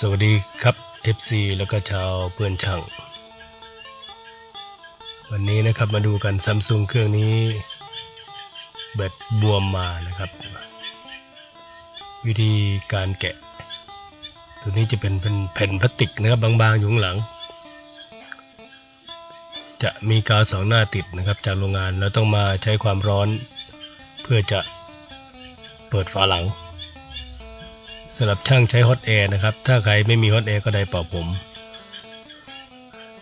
สวัสดีครับ FC แล้วก็ชาวเพื่อนช่าง วันนี้นะครับมาดูกันซัมซุงเครื่องนี้แบตบวมมานะครับ วิธีการแกะ ตัวนี้จะเป็นเป็นแผ่นพลาสติกนะครับบางๆอยู่ข้างหลัง จะมีกาวสองหน้าติดนะครับจากโรงงานแล้วต้องมาใช้ความร้อน เพื่อจะเปิดฝาหลัง สำหรับช่างใช้ฮอตแอร์นะครับ ถ้าใครไม่มีฮอตแอร์ก็ได้เป่าผม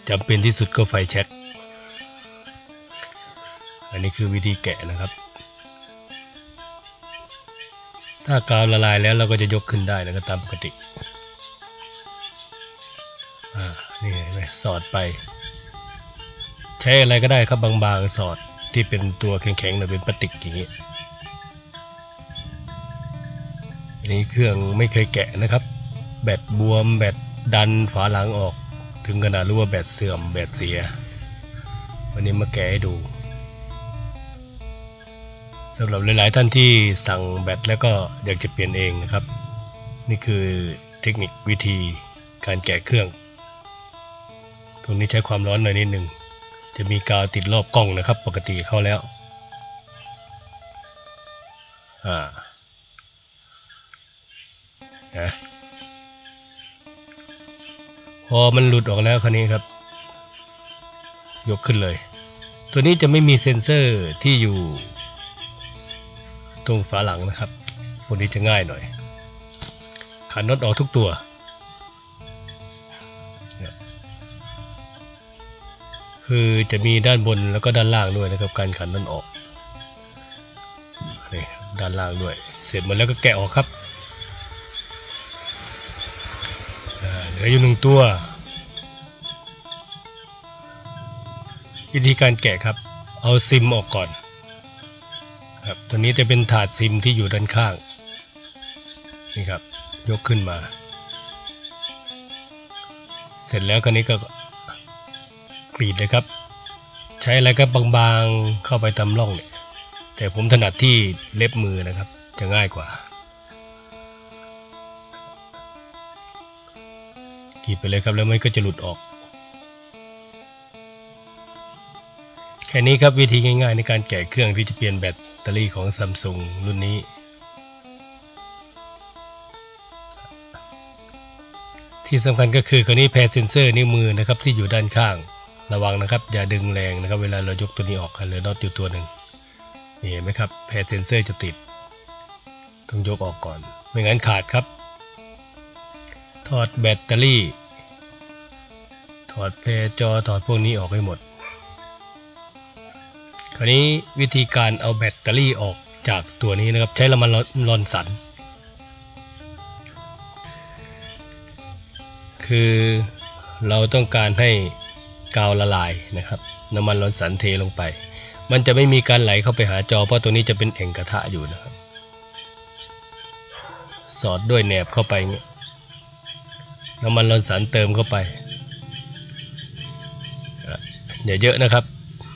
จำเป็นที่สุดก็ไฟแช็กอันนี้คือวิธีแกะนะครับ ถ้ากาวละลายแล้วเราก็จะยกขึ้นได้นะครับตามปกติ อ่า นี่ไหมสอดไป ใช้อะไรก็ได้ครับบางๆสอดที่เป็นตัวแข็งๆหรือเป็นพลาสติกอย่างนี้ นี้เครื่องไม่เคยแกะนะครับ แบตบวมแบตดันฝาหลังออก ถึงขนาดรู้ว่าแบตเสื่อมแบตเสีย วันนี้มาแกะให้ดูสำหรับหลาย ๆ ท่านที่สั่งแบตแล้วก็อยากจะเปลี่ยนเองนะครับ นี่คือเทคนิควิธีการแกะเครื่อง ตรงนี้ใช้ความร้อนหน่อยนิดหนึ่งจะมีกาวติดรอบกล้องนะครับ ปกติเข้าแล้ว อ่า นะพอมันหลุดออกแล้วคราวนี้ครับ ยกขึ้นเลย ตัวนี้จะไม่มีเซ็นเซอร์ที่อยู่ ตรงฝาหลังนะครับพวนี้จะง่ายหน่อย ขันน็อตออกทุกตัวคือจะมีด้านบนแล้วก็ด้านล่างด้วยนะครับ การขันน็อตออกนี่ด้านล่างด้วย เสร็จหมดแล้วก็แกะออกครับ เหลืออยู่หนึ่งตัว วิธีการแกะครับ เอาซิมออกก่อน ครับ ตัวนี้จะเป็นถาดซิมที่อยู่ด้านข้าง นี่ครับ ยกขึ้นมา เสร็จแล้วคราวนี้ก็กรีดเลยครับ ใช้อะไรก็บางๆเข้าไปตามร่องเนี่ยแต่ผมถนัดที่เล็บมือนะครับ จะง่ายกว่า กรีดไปเลยครับแล้วมันก็จะหลุดออก แค่นี้ครับวิธีง่ายๆ ในการแกะเครื่องที่จะเปลี่ยนแบตเตอรี่ของซัมซุงรุ่นนี้ที่สำคัญก็คือคราวนี้แพรเซนเซอร์นิ้วมือนะครับที่อยู่ด้านข้างระวังนะครับ อย่าดึงแรงนะครับ เวลาเรายกตัวนี้ออกเหลือน็อตอยู่ตัวหนึ่งนี่เห็นไหมครับแพรเซนเซอร์จะติด ต้องยกออกก่อน ไม่งั้นขาดครับ ถอดแบตเตอรี่ ถอดเพจอถอดพวกนี้ออกให้หมด คราวนี้วิธีการเอาแบตเตอรี่ออกจากตัวนี้นะครับ ใช้ละมันลอนสัน คือเราต้องการให้กาวละลายนะครับ น้ำมันลอนสันเทลงไป มันจะไม่มีการไหลเข้าไปหาจอ เพราะตัวนี้จะเป็นแอ่งกระทะอยู่นะครับ สอดด้วยแหนบเข้าไปเงี้ย น้ำมันลอนสันเติมเข้าไปอย่าเยอะนะครับ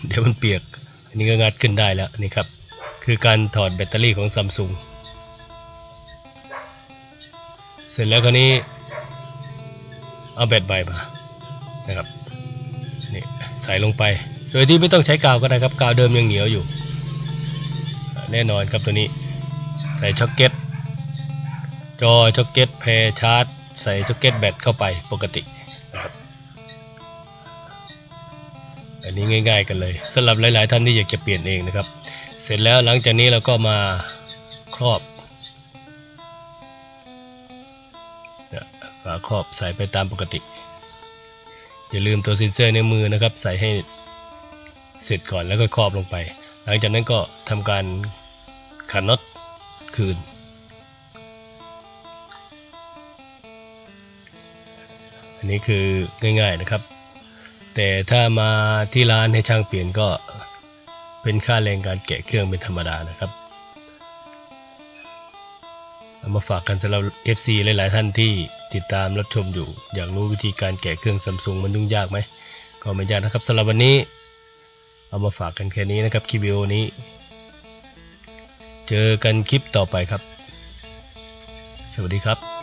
เดี๋ยวมันเปียก อันนี้ก็งัดขึ้นได้แล้วนี่ครับ คือการถอดแบตเตอรี่ของซัมซุงเสร็จแล้วคราวนี้เอาแบตใบมานะครับนี่ใส่ลงไป โดยที่ไม่ต้องใช้กาวก็ได้ครับกาวเดิมยังเหนียวอยู่ แน่นอนครับตัวนี้ ใส่ช็อคเก็ตจอช็อคเก็ตแพชาร์จ ใส่ช็อคเก็ตแบตเข้าไปปกตินะครับอันนี้ง่าย ๆ กันเลยสำหรับหลาย ๆ ท่านที่อยากจะเปลี่ยนเองนะครับ เสร็จแล้วหลังจากนี้เราก็มาครอบเนี่ยฝาครอบใส่ไปตามปกติ อย่าลืมตัวเซ็นเซอร์ในมือนะครับ ใส่ให้เสร็จก่อนแล้วก็ครอบลงไป หลังจากนั้นก็ทำการขันน็อตคืน อันนี้คือง่ายๆนะครับ แต่ถ้ามาที่ร้านให้ช่างเปลี่ยนก็เป็นค่าแรงการแกะเครื่องเป็นธรรมดานะครับเอามาฝากกันสำหรับ FC หลาย ๆ ท่านที่ติดตามรับชมอยู่ อยากรู้วิธีการแกะเครื่องซัมซุงมันยุ่งยากไหม ก็ไม่ยากนะครับสำหรับวันนี้ เอามาฝากกันแค่นี้นะครับคลิปวิดีโอนี้ เจอกันคลิปต่อไปครับ สวัสดีครับ